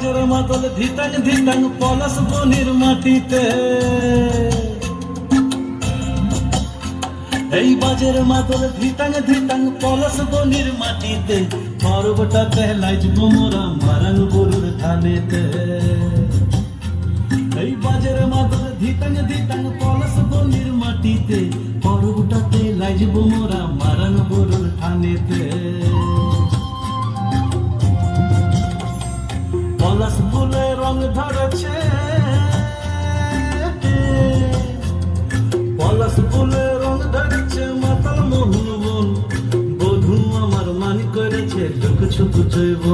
এই বাজের মাদল ধিতাং ধিতাং পলাশ বনির মাটিতে। এই বাজের মাদল ধিতাং ধিতাং পলাশ বনির মাটিতে। পর্বটা পেলাইজ মোরা মারাং গরুর থানেতে এই বাজের মাদল ধিতাং ধিতাং পলাশ বনির মাটিতে। পর্বটাতে লাইজ মোরা মারাং গরুর থানেতে পলাশ ফুলে রং ধরেছে। পলাশ ফুলে রং ধরেছে, মাতাল মোহন বন বধু আমার মান করেছে চোখ ছুপ জৈব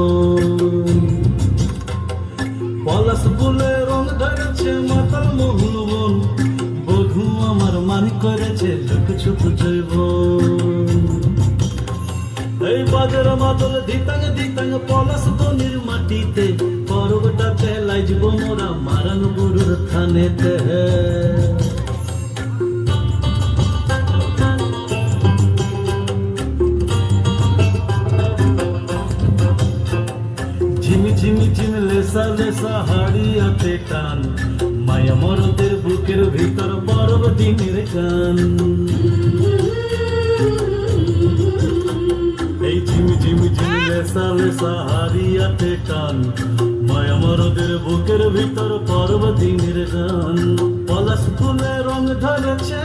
পলাশ ফুলে রং ধরেছে, মাতাল মোহন বন বধু আমার মান করেছে চোখ ছুপ জৈব এই বাজার মাদল দিতাং দিতাং পলাশ বনির মাটিতে গুরুর থানেতে। ঝিমি ঝিমি ঝিম লেসা লেসা হাড়িয়াতে টান, মায়া মরদের বুকের ভিতর বরফ দিনের গান। এই ঝিমি ঝিমি ঝিমি লেসা লেসা হারিয়াতে টান মায়া মরদের বুকের ভিতর পর্ব দিনের গান। পলাশ ফুলে রং ধরেছে।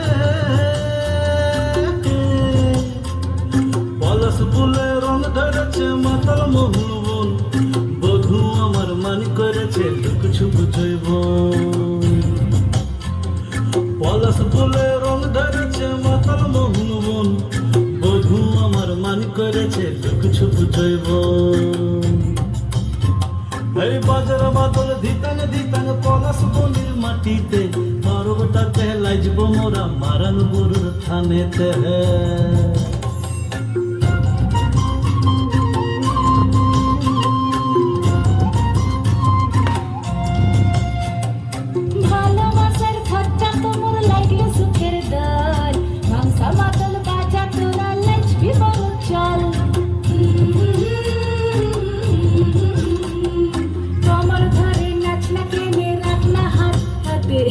পলাশ ফুলে রং ধরেছে মাতাল মোহন বন। বধু আমার মান করেছে ছুপ জৈব পলাশ ফুলে রং ধরেছে মাতাল মোহন বন। বধু আমার মান করেছে ছুপ জৈব এই বাজার বাদল ধিতান ধিতান পলাশ বনির মাটিতে। পর্বটা পেলাই যাব মোরা মারান গুরুর থানেতে।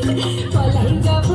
我来一个